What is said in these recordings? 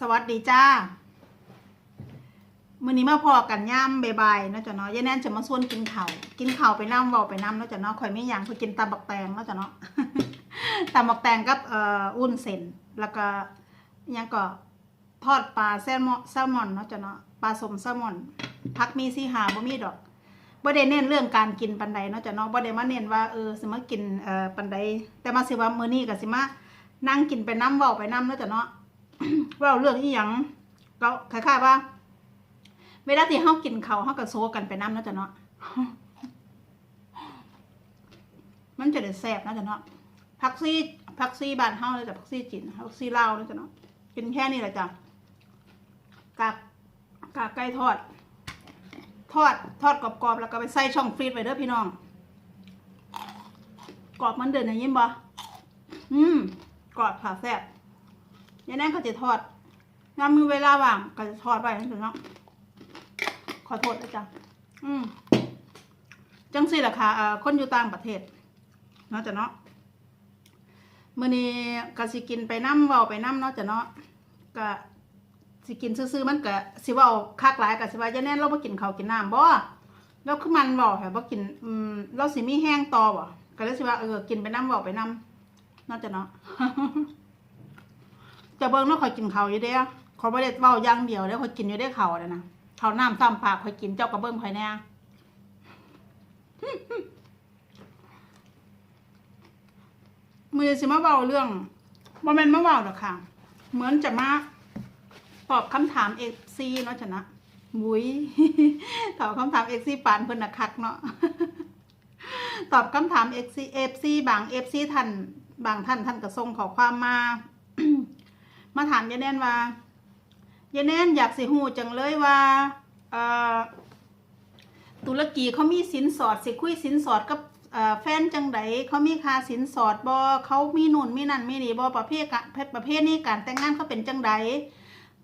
สวัสดีจ้ามื้อนี้มาพอกันย่ำบ่ายๆเนาะจ้ะเนาะยายแน่นจะมาส่วนกินเข้ากินเข้าไปน้ำเว้าไปน้ำเนาะจ้ะเนาะขอยไม่ยังข่อยกินตำบักแตงเนาะจ้ะเนาะตำบักแตงกับเอ่ออุ้นเส้นแล้วก็ยังก็ทอดปลาแซลมอนแซลมอนเนาะจ้ะเนาะปลาสมแซลมอนพักมีสีหาบ่มีดอกบ่ได้เน้นเรื่องการกินปันใดเนาะจ้ะเนาะบ่ได้มาเน้นว่าเออสิมากินเอ่อปันใดแต่มาสิว่ามื้อนี้ก็สิมานั่งกินไปน้ำเว้าไปน้ำเนาะจ้ะเนาะ ว้าเรื่องอีหยังก็คล้ายๆว่าเวลาที่เฮากินเขาเฮาก็โซกันไปน้ำนะจ้ะเนาะมันจะได้แซ่บนะจ้ะเนาะผักซี่ผักซี่บ้านเฮาเลยจ้ะผักซี่จีนผักซี่ลาวนะจ้ะเนาะกินแค่นี้แหละจ้ะกากกากไก่ทอด ทอดทอดกรอบๆแล้วก็ไปใส่ช่องฟรีซไว้เด้อพี่น้องกรอบมันเดินอย่างนี้บ่อืมกรอบค่ะแซ่บ ยายแน่นเขาจะทอดงามมือเวลาว่างก็จะทอดไว้นั่นเถอะเนาะขอโทษนะจ๊ะอืมจังสิล่ะค่ะเอ่อคนอยู่ต่างประเทศเนาะจ้ะเนาะมื้อนี้ก็สิกินไปน้ำเว้าไปน้ำเนาะจ้ะเนาะก็สิกินซื่อๆมันก็สิว้าคักหลายก็สิว่าจะแน่นเราบ่กินข้าวกินน้ำบ่แล้วคือมันเว้าแหบ่กินอืมเราสิมีแห้งต่อบ่ก็เลยสิว่าเออกินไปน้ำเว้าไปน้ำเนาะจ้ะเนาะ จะเบิ่งเนาะข่อยกินข้าวอยู่เด้อขอยบ่ได้เว้าอย่างเดียวเด้อข่อยกินอยู่ได้ข้าวนั่นน่ะเขาวน้ำซ้ำปากคอยกินเจ้ากระเบื้องคอยแน่มือสิมาเบาเรื่องบ่แม่นมาเบาหรอกค่ะ เหมือนจะมาตอบคำถามเอฟซีเนาะชนะมุ้ยตอบคำถามเอฟซีปานเพิ่นน่ะคักเนาะตอบคำถามเอฟซีเอฟซีบางเอฟซีท่านบางท่านท่านก็ส่งขอความมา มาถามยายแนนว่ายายแนนอยากสิหูจังเลยว่าตุรกีเขามีสินสอดสิคุยสินสอดกับแฟนจังไดเขามีค่าสินสอดบอเขามีนู่นมีนั่นมีนี่บอประเภทประเภทนี้การแต่งงานเขาเป็นจังได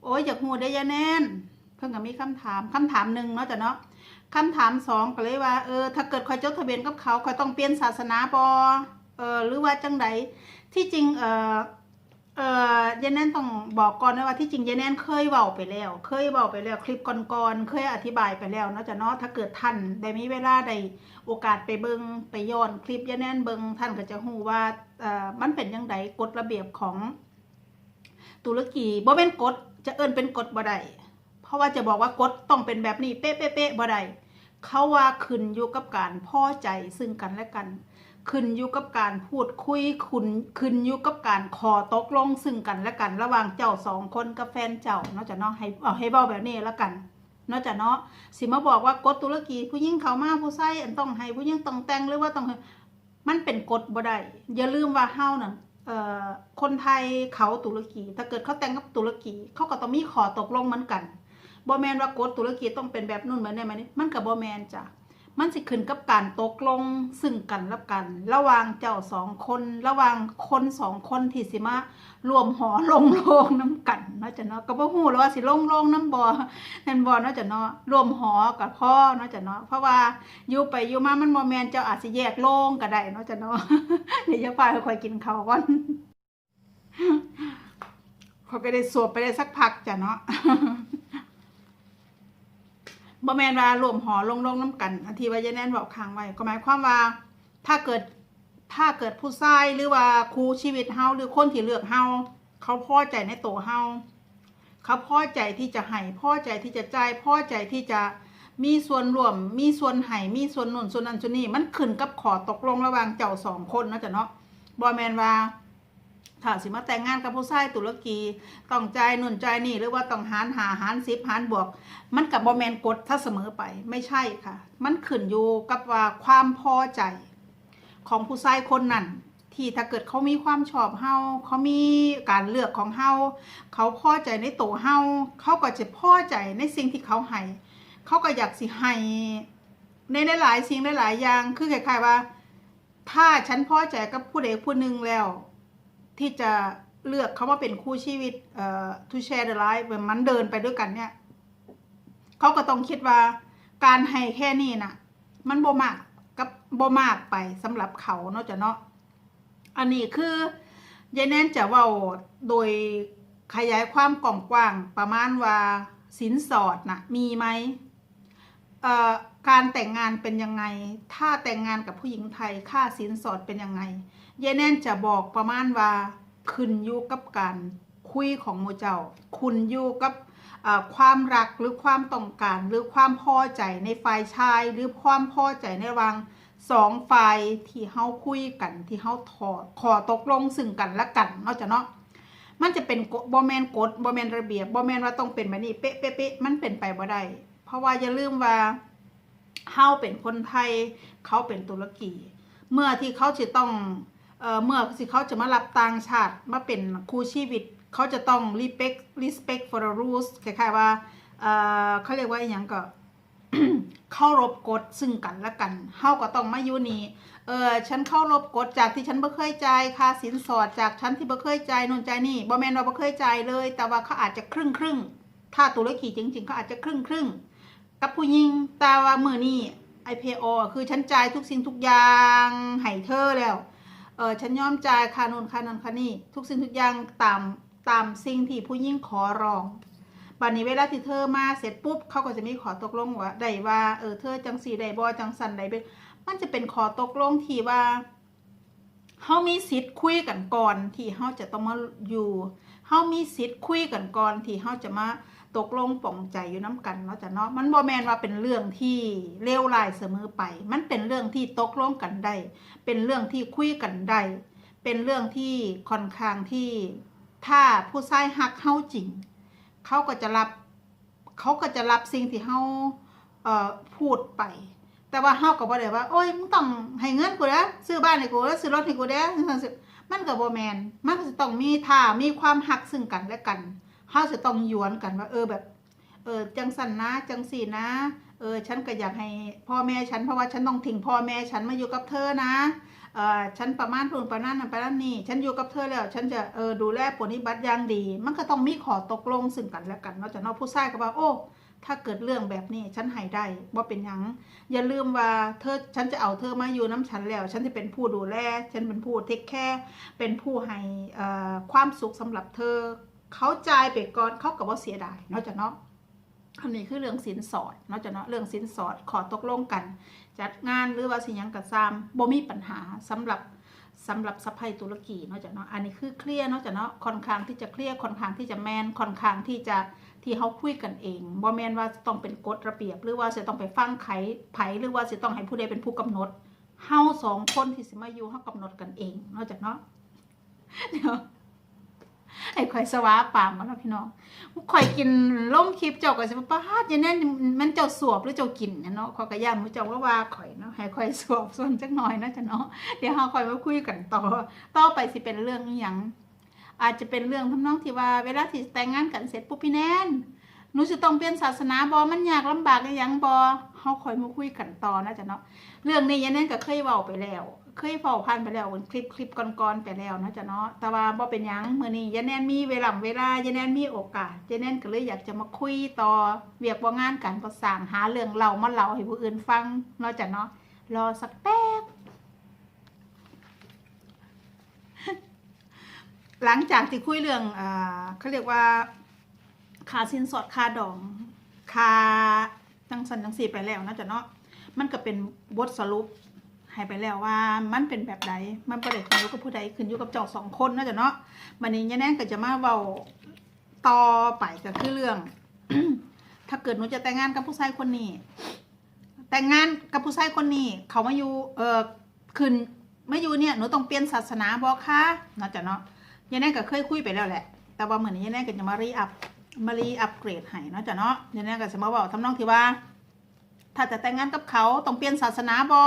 โอ้ยอยากหูได้ยายแนนเพิ่งก็มีคำถามคำถามหนึ่งเนาะจ้ะเนาะคำถามสองก็เลยว่าเออถ้าเกิดคอยจดทะเบียนกับเขาคอยต้องเปลี่ยนศาสนาบอเออหรือว่าจังไดที่จริงเออ เอ่อยายแน่นต้องบอกก่อนนะว่าที่จริงยายแน่นเคยเว้าไปแล้ว เคยเว้าไปแล้วคลิปก่อนๆเคยอธิบายไปแล้วเนาะจะเนาะถ้าเกิดท่านได้มีเวลาได้โอกาสไปเบิงไปย้อนคลิปยายแน่นเบิงท่านก็จะฮู้ว่าเอ่อมันเป็นยังไงกฎระเบียบของ ตุรกีบ่เป็นกฎจะเอิ้นเป็นกฎบ่ได้เพราะว่าจะบอกว่ากฎต้องเป็นแบบนี้เป๊ะๆๆบ่ได้เขาว่าขึ้นอยู่กับการพอใจซึ่งกันและกัน ขึ้นอยู่กับการพูดคุยคุณขึ้นอยู่กับการขอตกลงซึ่งกันและกัน ระหว่างเจ้าสองคนกับแฟนเจ้าเนาะจะเนาะให้เอาให้เบ้าแบบนี้แล้วกันเนาะจะเนาะสิมาบอกว่ากฎตุรกีผู้หญิงเขามาผู้ชายอันต้องให้ผู้หญิงต้องแต่งหรือว่าต้องมันเป็นกฎบ่ได้อย่าลืมว่าเฮานั่นเอ่อคนไทยเขาตุรกีถ้าเกิดเขาแต่งกับตุรกีเขาก็ต้องมีขอตกลงเหมือนกันบ่แมนว่ากฎตุรกีต้องเป็นแบบนู่นเหมือนได้ไหมนี่มันก็บ่แมนจ้ะ มันสิขึ้นกับการตกลงซึ่งกันและกัน ระหว่างเจ้าสองคน ระหว่างคนสองคนที่สิมารวมหอลงโลงน้ำกันเนาะจ้ะเนาะก็บ่ฮู้แล้วว่าสิลงโลงน้ำบ่อนั่นบ่เนาะจ้ะเนาะรวมหอกับพ่อเนาะจ้ะเนาะเพราะว่าอยู่ไปอยู่มามันบ่แม่นเจ้าอาจสิแยกโลงก็ได้เนาะจ้ะเนาะเดี๋ยวจะพาค่อยกินข้าวก่อนเขาก็ได้สวบไปได้สักพักจ้ะเนาะ บ่แมนว่ารวมหอลงลงน้ำกันอันที่ว่ายายแน่นบอกค้างไว้ก็หมายความว่า ถ้าเกิดถ้าเกิดผู้ชายหรือว่าครูชีวิตเฮาหรือคนที่เลือกเฮาเขาพอใจในตัวเฮาเขาพอใจที่จะให้พอใจที่จะจ่ายพอใจที่จะมีส่วนร่วม มีส่วนให้มีส่วนนุ่นส่วนนั้นส่วนนี้มันขึ้นกับขอตกลงระหว่างเจ้าสองคนนะจ้ะเนาะบ่แมนว่า ถ้าสิมาแต่งงานกับผู้ชายตุรกีต้องใจนุ่นใจนี่หรือว่าต้องหารหาหารสิบหารบวก มันกับบอแมนกฎถ้าเสมอไปไม่ใช่ค่ะ มันขึ้นอยู่กับว่าความพอใจ ของผู้ชายคนนั้นที่ถ้าเกิดเขามีความชอบเฮาเขามีการเลือกของเฮาเขาพอใจในตัวเฮาเขาก็จะพอใจในสิ่งที่เขาให้เขาก็อยากสิให้ในหลายสิ่งหลายอย่างคือคล้ายๆว่า ถ้าฉันพอใจกับผู้ใดผู้หนึ่งแล้ว ที่จะเลือกเขามาเป็นคู่ชีวิตเอ่อ to share the life แบบมันเดินไปด้วยกันเนี่ยเขาก็ต้องคิดว่าการให้แค่นี้น่ะมันบ่มากกับบ่มากไปสำหรับเขาเนาะจ้ะเนาะอันนี้คือยายแนนจะว้าโดยขยายความกล่องกว้างประมาณว่าสินสอดนะมีไหมเอ่อการแต่งงานเป็นยังไง ถ้าแต่งงานกับผู้หญิงไทย ค่าสินสอดเป็นยังไง ยายแน่นจะบอกประมาณว่าขึ้นอยู่กับการคุยของโมเจ้า คุณอยู่กับความรักหรือความต้องการหรือความพอใจในฝ่ายชาย หรือความพอใจในวางสองฝ่ายที่เฮาคุยกันที่เฮาถอขอตกลงซึ่งกันและกันเนาะจ้ะเนาะมันจะเป็นบอแมนกฎบอแมนระเบียบบอแมนว่าต้องเป็นแบบนี้เป๊ะเป๊ะเป๊ะมันเป็นไปบ่ได้เพราะว่าอย่าลืมว่าเฮาเป็นคนไทย เขาเป็นตุรกี เมื่อที่เขาจะต้อง เเมื่อที่เขาจะมารับต่างชาติมาเป็นคู่ชีวิต เขาจะต้อง respect respect for the rules คล้ายๆว่าเเขาเรียกว่าอย่างก็เคารพกฎซึ่งกันและกันเฮาก็ต้องมาอยู่นี่เออฉันเข้ารบกฎจากที่ฉันบ่เคยจ่ายค่าสินสอดจากฉันที่บ่เคยจ่ายนู่นจ่ายนี่บ่แม่นว่าบ่เคยจ่ายเลย แต่ว่าเขาอาจจะครึ่งครึ่งถ้าตุรกีจริง ๆเขาอาจจะครึ่งครึ่งกับผู้หญิงแต่ว่ามือนี่ IPO อะคือฉันจ่ายทุกสิ่งทุกอย่างให้เธอแล้ว เออฉันยอมจ่ายค่านู่นค่านันค่านี่ทุกสิ่งทุกอย่างตามตามสิ่งที่ผู้หญิงขอร้องบัดนี้เวลาที่เธอมาเสร็จปุ๊บเขาก็จะมีขอตกลงว่าได้ว่าเออเธอจังสีได้บ่จังสันได้เป็นมันจะเป็นขอตกลงที่ว่าเฮามีสิทธิ์คุยกันก่อนที่เฮาจะต้องมาอยู่เฮามีสิทธิ์คุยกันก่อนที่เฮาจะมา ตกลงปองใจอยู่น้ำกันเนาะจ้ะเนาะมันบ่แมนว่าเป็นเรื่องที่เลวร้ายเสมอไป มันเป็นเรื่องที่ตกลงกันได้ เป็นเรื่องที่คุยกันได้ เป็นเรื่องที่ค่อนข้างที่ถ้าผู้ชายฮักเฮาจริง เขาก็จะรับเขาก็จะรับสิ่งที่เฮาเอ่อพูดไป แต่ว่าเฮาก็บ่ได้ว่า โอ้ยมึงต้องให้เงินกูเด้อซื้อบ้านให้กูเด้อซื้อรถให้กูเด้มันก็บ่แมนมันก็จะต้องมีท่ามีความหักซึ่งกันและกัน เฮาจะต้องหยวนกันว่า เออแบบ เออจังสันนะ จังสี่นะ เออฉันก็อยากให้พ่อแม่ฉันเพราะว่าฉันต้องทิ้งพ่อแม่ฉันมาอยู่กับเธอนะเออฉันประมาณพูนประมาณนั้นประมาณนี้ฉันอยู่กับเธอแล้ว ฉันจะเออดูแลปฏิบัติอย่างดี มันก็ต้องมีขอตกลงซึ่งกันและกันเนาะจะเนาะผู้ชายก็ว่าโอ้ถ้าเกิดเรื่องแบบนี้ฉันให้ได้ว่าเป็นยังอย่าลืมว่าเธอฉันจะเอาเธอมาอยู่น้ำฉันแล้ว ฉันจะเป็นผู้ดูแล ฉันเป็นผู้เทคแคร์เป็นผู้ให้อ่อความสุขสำหรับเธอ เขาจ่ายไปก่อนเขากับว่าเสียดายเนาะจะเนาะอันนี้คือเรื่องสินสอดเนาะจะเนาะเรื่องสินสอดขอตกลงกัน จัดงานหรือว่าสิหยังกับซามบ่มีปัญหาสำหรับสำหรับสะพายตุรกีเนาะจะเนาะอันนี้คือเคลียร์เนาะจะเนาะค่อนข้างที่จะเคลียร์ค่อนข้างที่จะแมนค่อนข้างที่จะที่เขาคุยกันเองบ่แมนว่าจะต้องเป็นกฎระเบียบ หรือว่าจะต้องไปฟังไขไผหรือว่าจะต้องให้ผู้ใดเป็นผู้กำหนดเฮาสองคนที่สิมาอยู่เฮากำหนดกันเองเนาะจากเนาะเดี๋ยว ไอ้ข่อยสวาปามมันเนาะพี่น้องข่อยกินล่มคลิปเจ้าก็สิว่าป้าดอยังแน่นมันเจ้าสวบหรือเจ้ากินเนี่ยเนาะข่อยก็ย่านมูเจ้าว่าว่าข่อยเนาะให้ข่อยสวบส่วนจักหน่อยเนาะจ้ะเนาะเดี๋ยวเฮาข่อยมาคุยกันต่อ ต่อไปสิเป็นเรื่องอหยังอาจจะเป็นเรื่องทำนองที่ว่า เวลาที่แต่งงานกันเสร็จปุ๊บพี่แนนหนูสิต้องเปลี่ยนศาสนาบ่มันยากลำบากอหยังบ่เฮาค่อยมาคุยกันต่อนะจ้ะเนาะเรื่องนี้ยายแนนก็เคยเว้าไปแล้ว เคยเฝ้าพันไปแล้วคลิปคลิปก่อนๆไปแล้วนะจ๊ะเนาะแต่ว่าบ่เป็นยังมื้อนี้ยายแนนมีเวลาเวลายายแนนมีโอกาสยายแนนก็เลยอยากจะมาคุยต่อเวียกบ่งานกันก็สางหาเรื่องเล่ามาเล่าให้ผู้อื่นฟังเนาะจ้ะเนาะรอสักแป๊บหลังจากที่คุยเรื่องอ่าเขาเรียกว่าคาสินสอดคาดองคาจังสันจังสีไปแล้วนะจ๊ะเนาะมันก็เป็นบทสรุป ให้ไปแล้วว่ามันเป็นแบบใดมันประเด็ขึ้นอยู่กับผู้ใดขึ้นอยู่กับเจ้าสองคนนะจ๊ะเนาะวันนี้ยายแน่ก็จะมาเว้าต่อไปก็คือเรื่อง ถ้าเกิดหนูจะแต่งงานกับผู้ชายคนนี้ แต่งงานกับผู้ชายคนนี้ เขามาอยู่เออขึ้นมาอยู่เนี่ยหนูต้องเปลี่ยนศาสนาบอกค่ะนะจ๊ะเนาะยายแน่ก็เคยคุยไปแล้วแหละ แต่ว่าเหมือนยายแน่ก็จะมารีอัพมารีอัพเกรดให้นะจ๊ะเนาะยายแน่ก็จะมาบอกทำนองที่ว่า ถ้าจะแต่งงานกับเขาต้องเปลี่ยนศาสนาบอ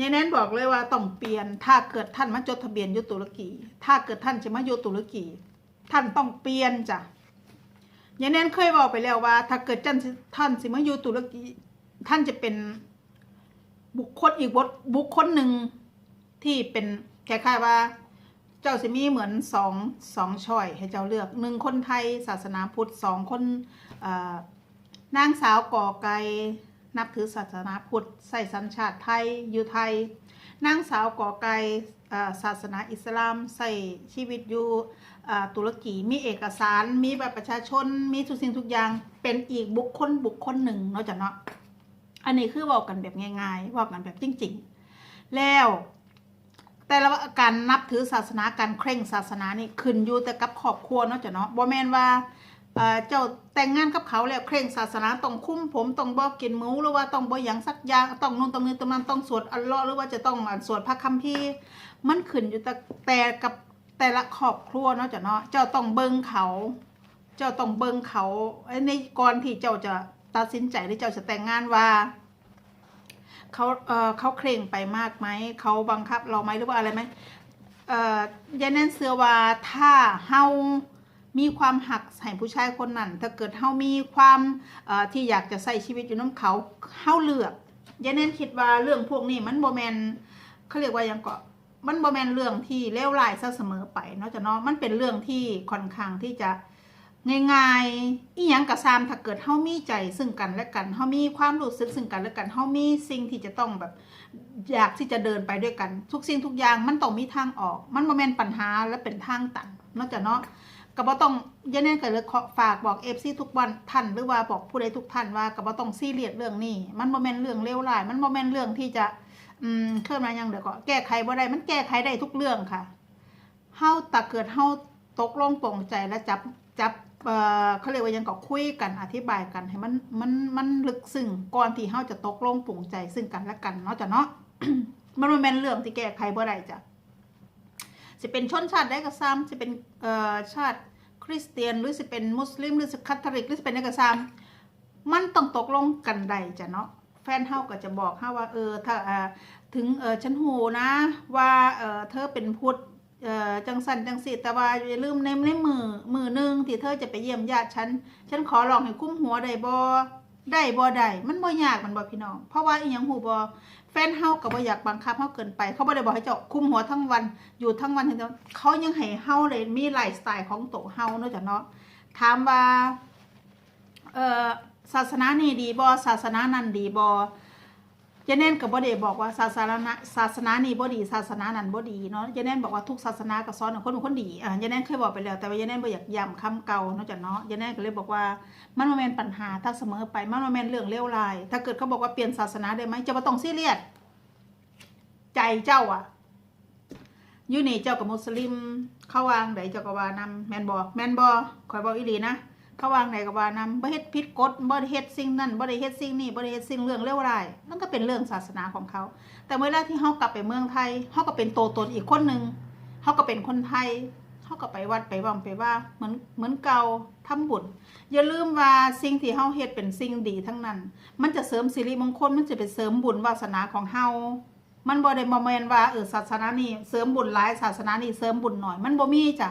ยายแนนบอกเลยว่าต้องเปลี่ยน ถ้าเกิดท่านมาจดทะเบียนยู่ตุรกี ถ้าเกิดท่านจะมาอยู่ตุรกี ท่านต้องเปลี่ยนจ้ะยายแนนเคยบอกไปแล้วว่า ถ้าเกิดท่านท่านสิมาอยู่ตุรกี ท่านจะเป็นบุคคลอีกบทบุคคลหนึ่งที่เป็นคล้ายๆว่า เจ้าสิมีเหมือนสองสองช่อยให้เจ้าเลือกหนึ่งคนไทยศาสนาพุทธสองคนนางสาวก่อไก่ นับถือศาสนาพุทธใส่สัญชาติไทยอยู่ไทยนางสาวก่อไก่ศาสนาอิสลามใส่ชีวิตอยู่ตุรกีมีเอกสาร มีแบบประชาชน มีทุกสิ่งทุกอย่างเป็นอีกบุคคลบุคคลหนึ่งเนาะจ้ะเนาะอันนี้คือเว่ากันแบบง่ายๆเว่ากันแบบจริง ๆ แล้วแต่ละการนับถือศาสนาการเคร่งศาสนานี่ขึ้นอยู่แต่กับครอบครัวเนาะจ้ะเนาะบ่แม่นว่า เจ้าแต่งงานกับเขาแล้วเคร่งศาสนาต้องคุ้มผมต้องบ่กินหมูหรือว่าต้องบ่หยังสักอย่างต้องนู่นต้องนี่ต้องนั้นต้องสวดอัลลาะห์หรือว่าจะต้องสวดพระคัมภีร์มันขึ้นอยู่แต่แต่กับแต่ละครอบครัวเนาะจ้ะเนาะเจ้าต้องเบิ่งเขา เจ้าต้องเบิ่งเขาในก่อนที่เจ้าจะตัดสินใจที่เจ้าจะแต่งงานว่าเขาเอ่อเขาเคร่งไปมากไหมเขาบังคับเราไหมหรือว่าอะไรไหมเอ่อยายแน่นเสือว่าถ้าเฮา มีความหักใส่ผู้ชายคนนั้นถ้าเกิดเฮามีความที่อยากจะใส่ชีวิตอยู่น้ำเขาเฮาเลือกยายแน่นคิดว่าเรื่องพวกนี้มันโบแมนเขาเรียกว่ายังเก็มันโบแมนเรื่องที่เลวร้ายซะเสมอไปเนาะจ้ะเนาะมันเป็นเรื่องที่ค่อนข้างที่จะง่ายๆอีหยังกระซามถ้าเกิดเฮามีใจซึ่งกันและกันเฮามีความรู้สึกซึ่งกันและกันเฮามีสิ่งที่จะต้องแบบอยากที่จะเดินไปด้วยกัน ทุกสิ่งทุกอย่างมันต้องมีทางออก มันบ่แม่นปัญหาและเป็นทางตันนอกจากเนาะ ก็บ่ต้องยันแน่นก็เลยขอฝากบอก FC ทุกวันท่านหรือว่าบอกผู้ใดทุกท่านว่าก็บ่ต้องซีเรียสเรื่องนี้ มันบ่แม่นเรื่องเลวร้าย มันบ่แม่นเรื่องที่จะ อืมเคลื่อนมายังเดี๋ยวก็แก้ไขบ่ได้ มันแก้ไขได้ทุกเรื่องค่ะเฮาตะเกิดเฮาตกลงปลงใจและจับจับเอ่อเขาเรียกว่ายังก็คุยกันอธิบายกันให้มันมันมันลึกซึ้งก่อนที่เฮาจะตกลงปลงใจซึ่งกันและกันเนาะจ้ะเนาะมันบ่แม่นเรื่องที่แก้ไขบ่ได้จ้ะ สิเป็นชนชาติใดก็ซ้ำสิเป็นเอ่อชาติคริสเตียนหรือสิเป็นมุสลิมหรือสิคาทอลิกหรือสิเป็นอะไรก็ซ้ำมันต้องตกลงกันได้จ้ะเนาะแฟนเฮาก็จะบอกเฮาว่าเออถ้าถึงเออฉันหูนะว่าเออเธอเป็นพุทธเออจังสันจังสีแต่ว่าอย่าลืมในในมือมือหนึ่งที่เธอจะไปเยี่ยมญาติฉันฉันขอลองให้คุ้มหัวได้บ่ ได้บ่ได้มันบ่ยากมันบ่พี่น้อง เพราะว่าอีหยังหูบ่แฟนเฮาก็บ่อยากบังคับเฮาเกินไป เขาบ่ได้บอกให้เจ้าคุมหัวทั้งวันอยู่ทั้งวันทั้งเดียวเขายังให้เฮาเลยมีไลฟ์สไตล์ของโตเฮาเนาะจ้ะเนาะถามว่าเอ่อศาสนานี่ดีบ่ศาสนานั่นดีบ่ ยายแน่นกับบ่ได้บอกว่าศาสนาศาสนานี้บ่ดี ศาสนานั้นบ่ดีเนาะยายแน่นบอกว่าทุกศาสนาก็สอนให้คนเป็นคนดีอ่ายายแน่นเคยบอกไปแล้วแต่ว่ายายแน่นบ่อยากย้ำคำเก่าเนาะจ้ะเนาะยายแน่นก็เลยบอกว่ามันบ่แมนปัญหาถ้าเสมอไปมันบ่แมนเรื่องเลวร้าย ถ้าเกิดเขาบอกว่าเปลี่ยนศาสนาได้ไหมจะบ่ต้องซีเรียสใจเจ้าอะยูนี่เจ้ากับมุสลิม เข้าวางไดเจ้าก็ว่านำแมนบ่แมนบ่ข่อยบอกอีหลีนะ เขาวางไหนก็ว่านำบ่เฮ็ดผิดกฎบ่ได้เฮ็ดสิ่งนั้นบ่ได้เฮ็ดสิ่งนี้บ่ได้เฮ็ดสิ่งเรื่องเลวร้ายมันก็เป็นเรื่องศาสนาของเขา แต่เวลาที่เฮากลับไปเมืองไทยเฮาก็เป็นโตัวตนอีกคนหนึ่งเฮาก็เป็นคนไทยเฮาก็ไปวัดไปว่ำไปว่าเหมือนเหมือนเก่าทำบุญอย่าลืมว่าสิ่งที่เฮาเฮ็ดเป็นสิ่งดีทั้งนั้น มันจะเสริมสิริมงคลมันจะไปเสริมบุญวาสนาของเฮามันบ่ได้บ่แม่นว่าเออศาสนานี้เสริมบุญหลายศาสนานี้เสริมบุญหน้อย มันบ่มีจ้ะ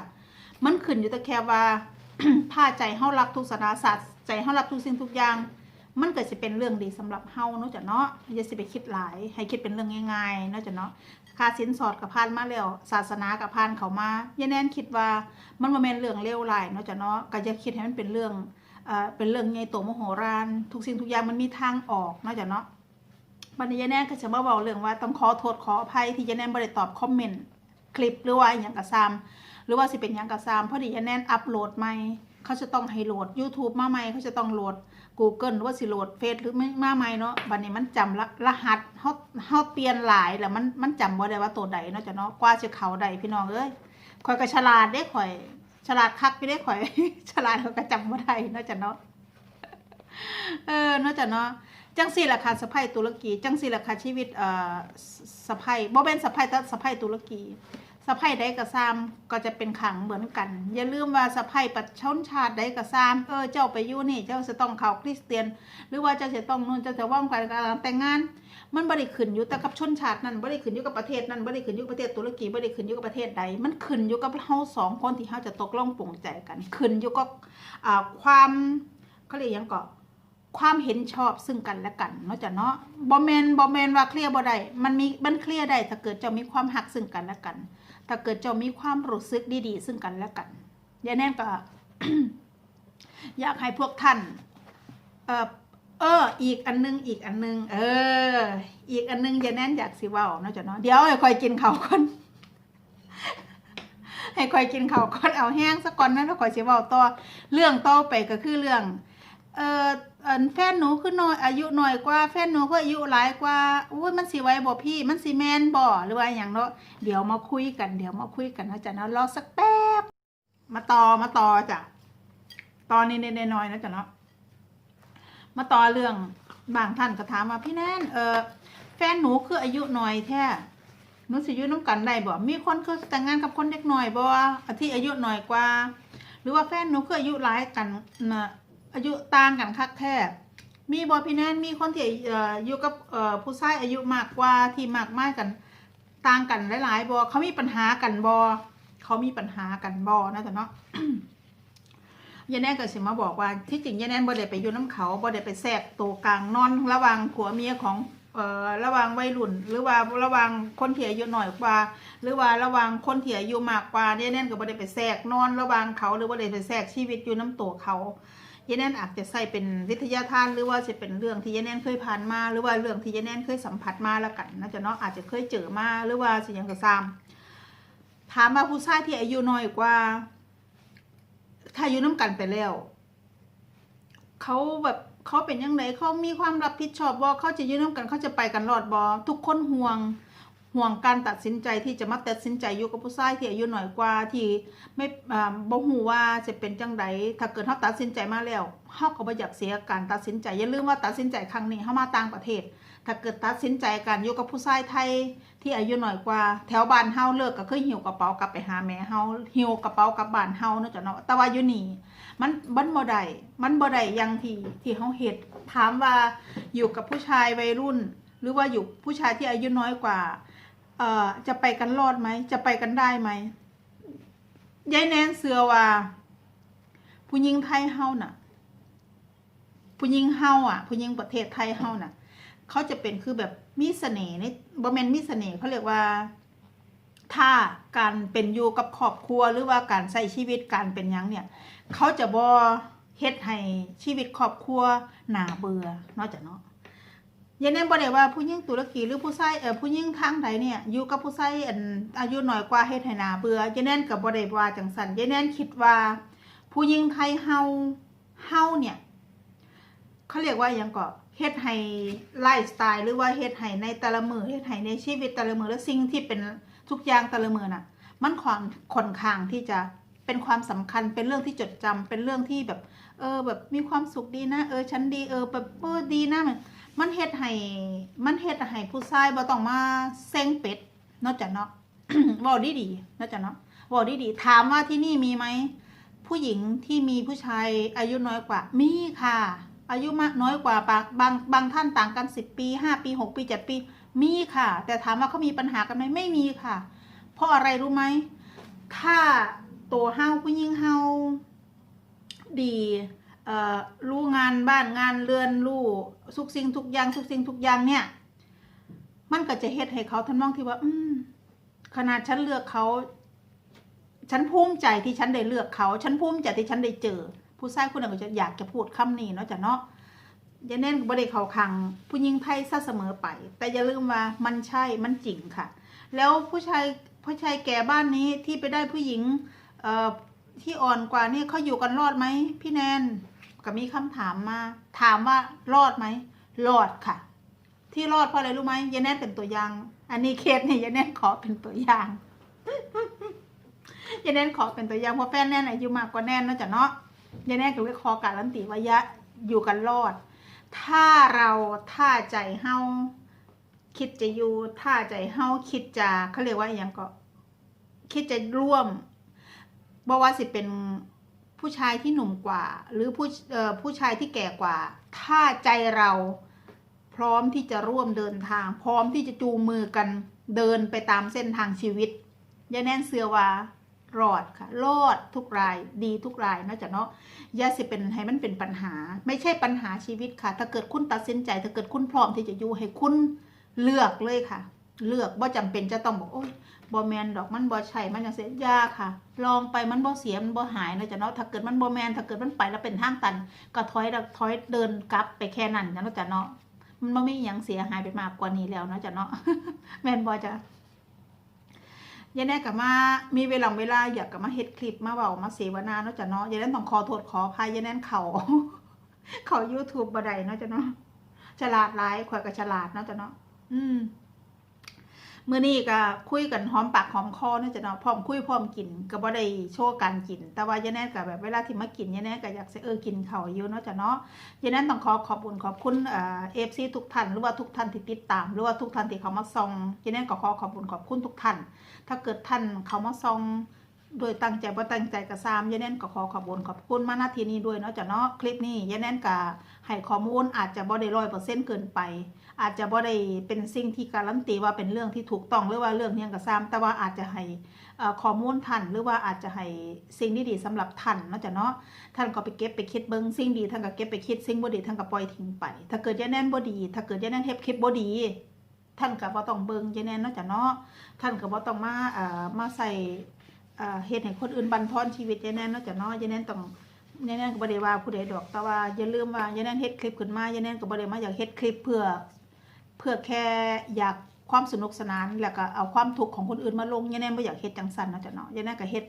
มันขึ้นอยู่แต่แค่ว่า ถ้าใจเฮารักทุกศาสนาศาสตร์ใจเฮารักทุกสิ่งทุกอย่าง มันก็จะเป็นเรื่องดีสำหรับเฮาเนาะจ้ะเนาะอย่าสิไปคิดหลาย ให้คิดเป็นเรื่องง่ายๆเนาะจ้ะเนาะค่าสินสอดกับพานมาแล้วศาสนากับพานเขามาอย่าแน่นคิดว่ามันบ่แม่นเรื่องเลวร้ายเนาะจ้ะเนาะก็อย่าคิดให้มันเป็นเรื่องเอ่อเป็นเรื่องใหญ่โตมโหฬารทุกสิ่งทุกอย่างมันมีทางออกเนาะจ้ะเนาะบัดนี้ยายแน่นก็จะมาเว้าเรื่องว่าต้องขอโทษขออภัยที่ยายแน่นบ่ได้ตอบคอมเมนต์คลิปหรือว่าอหยังก็ซ้ำ หรือว่าสิเป็นยังก็ซ้ำพอดียายแน่นอัปโหลดใหม่เขาจะต้องให้โหลด YouTube มาใหม่เขาจะต้องโหลด Google หรือว่าสิโหลดเฟซหรือไม่มาใหม่เนาะบัดนี้มันจำรหัสเฮาเฮาเปลี่ยนหลายแล้วมันมันจำบ่ได้ว่าตัวใดเนาะจ้ะเนาะกว่าจะเขาได้พี่น้องเอ้ยข่อยก็ฉลาดเด้ข่อย ฉลาดคักพี่เด้ข่อย ฉลาดเขาก็จำบ่ได้เนาะจ้ะเนาะเออเนาะจ้ะเนาะจังสี่ราคาสะพายตุรกี จังสี่ราคาชีวิตเอ่อสะพายบ่แม่นสะพายแต่สะพายตุรกี สะพ้ายใดก็ซ้ำก็จะเป็นขังเหมือนกัน อย่าลืมว่าสะพ้ายปัจชนชาติใดก็ซ้ำเออเจ้าไปอยู่นี่เจ้าจะต้องเข้าคริสเตียน หรือว่าเจ้าจะต้องนู่นเจ้าจะว่างกันการแต่งงาน มันบ่ได้ขึ้นอยู่แต่กับชนชาตินั้นบ่ได้ขึ้นอยู่กับประเทศนั้นบ่ได้ขึ้นอยู่กับประเทศตุรกีบ่ได้ขึ้นอยู่กับประเทศใด มันขึ้นอยู่กับเฮาสองคนที่เฮาจะตกลงปลงใจกัน ขึ้นอยู่กับความเขาเรียกยังก็ความเห็นชอบซึ่งกันและกันเนาะจ้ะเนาะบ่แม่นบ่แม่นว่าเคลียร์บ่ได้มันมีมันเคลียร์ได้ถ้าเกิดจ้ามีความหักซึ่งกันและกัน ถ้าเกิดเจ้ามีความรู้สึกดีๆ ซึ่งกันและกันยายแน่นก็อยากให้พวกท่านเออเออ อีกอันนึง อีกอันนึง เออ อีกอันนึงย่าแน่นอยากสิเว่าเนะจ้ะเนาะเดี๋ยวให้คอยกินข้าวก่อนให้คอยกินข้าวก่อนเอาแห้งสักก่อนนะแล้วคอยสิเว้าต่อเรื่องต่อไปก็คือเรื่อง เออ อันแฟนหนูคือน้อยอายุน้อยกว่าแฟนหนูก็อายุหลายกว่าอุ้ยมันสิไว้บ่พี่ มันสิแมนบ่หรือว่าอย่างเนาะเดี๋ยวมาคุยกันเดี๋ยวมาคุยกันนะจ๊ะเนาะรอสักแป๊บมาต่อมาต่อจ้ะตอนนี้นน้อยๆนะจ๊ะเนาะมาต่อเรื่องบางท่านก็ถามว่าพี่แนนเออแฟนหนูคืออายุน้อยแท้หนูสิอายุน้ำกันได้บ่มีคนเคยแต่งงานกับคนเด็กน้อยบ่ที่อายุน้อยกว่า หรือว่าแฟนหนูคืออายุหลายกันนะ อายุต่างกันคักแท้มีบ่พี่แนนมีคนที่เอ่ออยู่กับผู้ชายอายุมากกว่าที่มากมายกันต่างกันหลายๆบ่เขามีปัญหากันบ่เขามีปัญหากันบ่นะจ๊ะเนาะยายแน่ก็สิมาบอกว่าที่จริงยายแน่บ่ได้ไปอยู่น้ำเขาบ่ได้ไปแทรกตัวกลางนอนระว่างผัวเมียของเอ่อระว่างวัยรุ่น หรือว่าระว่างคนที่อายุน้อยกว่า หรือว่าระว่างคนที่อายุมากกว่ายายแน่ก็บ่ได้ไปแทรกนอนระว่างเขาหรือบ่ได้ไปแทรกชีวิตอยู่น้ำตัวเขา ยายแน่อาจจะใส่เป็นวิทยาทานหรือว่าจะเป็นเรื่องที่ยายแน่เคยผ่านมา หรือว่าเรื่องที่ยายแน่เคยสัมผัสมาแล้วกันนะจ๊ะเนาะอาจจะเคยเจอมาหรือว่าสิหยังก็ตามถามว่าผู้ชายที่อายุน้อยกว่า ถ้าอยู่น้ำกันไปแล้วเขาแบบเขาเป็นยังไงเขามีความรับผิดชอบบ่เขาจะอยู่น้ำกันเขาจะไปกันรอดบ่ทุกคนห่วง ห่วงการตัดสินใจที่จะมาตัดสินใจอยู่กับผู้ชายที่อายุหน่อยกว่าที่ไม่บ่ฮู้ว่าจะเป็นจังไดถ้าเกิดเขาตัดสินใจมาแล้วเฮาก็บ่อยากเสียการตัดสินใจอย่าลืมว่าตัดสินใจครั้งนี้เฮามาต่างประเทศ ถ้าเกิดตัดสินใจการอยู่กับผู้ชายไทยที่อายุหน่อยกว่า แถวบ้านเฮาเลิกก็คือหิวกระเป๋ากลับไปหาแม่เฮาหิวกระเป๋ากลับบ้านเฮาเนาะจ้ะเนาะแต่ว่าอยู่นี่มันมันบ่ได้มันบ่ได้ยังที่ที่เขาเฮ็ดถามว่าอยู่กับผู้ชายวัยรุ่น หรือว่าอยู่ผู้ชายที่อายุน้อยกว่า เอ่อจะไปกันรอดไหม จะไปกันได้ไหมยายแนนเสือว่า ผู้หญิงไทยเฮาน่ะ ผู้หญิงเฮาอะ ผู้หญิงประเทศไทยเฮาน่ะ เขาจะเป็นคือแบบมีเสน่ห์ในบ่แมนมีเสน่ห์เขาเรียกว่าถ้าการเป็นอยู่กับครอบครัวหรือว่าการใช้ชีวิตการเป็นยังเนี่ย เขาจะบ่เฮ็ดให้ชีวิตครอบครัวหนาเบื่อนอกจากเนาะ ยายแน่บ่ได้ว่าผู้หญิงตุรกีหรือผู้ชายเอ่อผู้หญิงทางใดเนี่ยอยู่กับผู้ชายอันอายุน้อยกว่าเฮ็ดให้หนาเบื่อยายแน่นก็บ่ได้ว่าจังซั่นยายแน่นคิดว่า ผู้หญิงไทยเฮาเฮาเนี่ยเขาเรียกว่ายังก็เฮ็ดให้ไลฟ์สไตล์หรือว่าเฮ็ดให้ในแต่ละมือเฮ็ดให้ในชีวิตแต่ละมือและสิ่งที่เป็นทุกอย่างแต่ละมือน่ะ มันค่อนค่อนข้างที่จะเป็นความสำคัญเป็นเรื่องที่จดจำเป็นเรื่องที่แบบ เออแบบมีความสุขดีนะ เออฉันดีเออแบบเออดีนะมัน มันเฮ็ดให้มันเฮ็ดให้ผู้ชายบ่ต้องมาเซ็งเป็ดนอกจากเนาะเว้าดีดีนอกจากเนาะเว้าดีดีถามว่าที่นี่มีไหมผู้หญิงที่มีผู้ชายอายุน้อยกว่า มีค่ะ อายุมากน้อยกว่าบางบางบางท่านต่างกันสิบปีห้าปีหกปีเจ็ดปี มีค่ะ แต่ถามว่าเขามีปัญหากันไหมไม่มีค่ะ เพราะอะไรรู้ไหมถ้าตัวเฮาผู้หญิงเฮาดีรู้งานบ้านงานเรือนรู้ ทุกสิ่งทุกอย่างทุกสิ่งทุกอย่างเนี่ย มันก็จะเฮ็ดให้เขาทำนองที่ว่า อืมขนาดฉันเลือกเขาฉันภูมิใจที่ฉันได้เลือกเขา ฉันภูมิใจที่ฉันได้เจอ ผู้ชายคนนั้นก็จะอยากจะพูดคำนี้เนาะจ้ะเนาะอย่าเน้นบ่ได้เขาคัง ผู้หญิงไทยซะเสมอไป แต่อย่าลืมว่ามันใช่มันจริงค่ะ แล้วผู้ชายผู้ชายแก่บ้านนี้ที่ไปได้ผู้หญิงเอ่อที่อ่อนกว่านี่เขาอยู่กันรอดไหมพี่แนน ก็มีคำถามมา ถามว่ารอดไหมรอดค่ะ ที่รอดเพราะอะไรรู้ไหมยายแนนเป็นตัวอย่าง อันนี้เคสนี่ยายแนนขอเป็นตัวอย่างยายแนนขอเป็นตัวอย่างเพราะแฟนแนนอายุมากกว่าแนนนาะจ้ะเนาะยายแนนก็เลยขอการันตีว่ายะอยู่กันรอด ถ้าเราถ้าใจเฮาคิดจะอยู่ถ้าใจเฮาคิดจะเขาเรียกว่าอย่างก็ คิดจะร่วมบอกว่าสิเป็น ผู้ชายที่หนุ่มกว่า หรือผู้ผู้ชายที่แก่กว่า ถ้าใจเราพร้อมที่จะร่วมเดินทาง พร้อมที่จะจูงมือกันเดินไปตามเส้นทางชีวิตยาแน่นเสือว่ารอดค่ะรอดทุกรายดีทุกรายนะจ๊ะเนาะอย่าสิเป็นให้มันเป็นปัญหา ไม่ใช่ปัญหาชีวิตค่ะ ถ้าเกิดคุณตัดสินใจ ถ้าเกิดคุณพร้อมที่จะอยู่ให้คุณเลือกเลยค่ะ เลือกบ่าจำเป็นจะต้องบอกโอ้ย บบ่แมนดอกมันบ่ใช่มันจังซี่ยากค่ะ ลองไปมันบ่เสียมันบ่หายนะจ้ะเนาะถ้าเกิดมันบ่แมนถ้าเกิดมันไปแล้วเป็นทางตัน ก็ถอยถอยเดินกลับไปแค่นั้นนะจ้ะเนาะมันบ่มีหยังเสียหายไปมากกว่านี้แล้วนะจ้ะเนาะแมนบ่จ้ะยายแน่ก็มามีเวลาเวลาอยากก็มาเฮ็ดคลิปมาเว้ามาเสวนาเนาะจ้ะเนาะยายแน่ต้องขอโทษขออภัยยายแน่เขาเขา YouTube บ่ได้เนาะจ้ะเนาะฉลาดหลายข่อยก็ฉลาดเนาะจ้ะเนาะอืม มื้อนี้ก็คุยกันหอมปากหอมคอเนาะจ้ะเนาะพร้อมคุยพร้อมกินก็บ่ได้โชว์การกิน แต่ว่ายายแน่ก็แบบเวลาที่มากินยายแน่ก็อยากสิเออกินเขาวอยู่เนาะจ้ะเนาะยายนั้นต้องขอขอบคุณขอบคุณเอฟซีทุกท่านหรือว่าทุกท่านที่ติดตาม หรือว่าทุกท่านที่เขามาซองยายนั้นก็ขอขอบคุณขอบคุณทุกท่าน ถ้าเกิดท่านเขามาซองโดยตั้งใจว่าตั้งใจกระซามยายแน่นก็ขอขอบคุณขอบคุณมาณที่นี้ด้วยเนาะจ้ะเนาะคลิปนี้ยายแน่นก็ ให้ข้อมูลอาจจะบ่ได้ร้อยเปอร์เซ็นต์เกินไป อาจจะบ่ได้เป็นสิ่งที่การันตีว่าเป็นเรื่องที่ถูกต้องหรือว่าเรื่องเนี้ยกระซามแต่ว่าอาจจะให้เอ่อข้อมูลท่านหรือว่าอาจจะให้สิ่งที่ดีสำหรับท่านนาะจ้ะเนาะท่านก็ไปเก็บไปคิดเบิ้งสิ่งดีท่านก็เก็บไปคิดสิ่งบ่ดีท่านก็ปล่อยทิ้งไป ถ้าเกิดยาแน่นบ่ดี ถ้าเกิดยาแน่นเฮ็ดคลิปบ่ดีท่านก็บ่ต้องเบิ่งยาแน่นนาะจ้ะเนาะท่านก็บ่ต้องมาเอ่อมาใส่เอ่อเฮ็ดให้คนอื่นบั่นทอนชีวิตยาแน่นนาะจ้ะเนาะยาแน่นต้อง ยายแนนก็บ่ได้ว่าผู้ใดดอกแต่ว่าอย่าลืมว่ายายแนนเฮ็ดคลิปขึ้นมายายแนนก็บ่ได้มาอยากเฮ็ดคลิปเพื่อ เพื่อแค่อยากความสนุกสนานแล้วก็เอาความทุกข์ของคนอื่นมาลงยายแน่นบ่อยากเฮ็ดจังซั่นเนาะจ้ะเนาะยายแนนก็เฮ็ด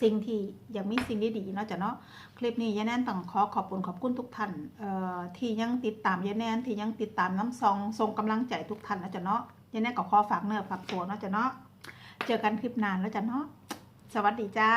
สิ่งที่อยากมีสิ่งดีๆเนาะจ้ะเนาะคลิปนี้ยายแนนต้องขอขอบคุณขอบคุณทุกท่านเอ่อที่ยังติดตามยายแนนที่ยังติดตามน้ำซองทรงกำลังใจทุกท่านนะจ๊ะเนาะยายแนนก็ขอฝากเนื้อฝากตัวเนาะจ๊ะเนาะเจอกันคลิปหนานแล้วจ้ะเนาะสวัสดีจ้า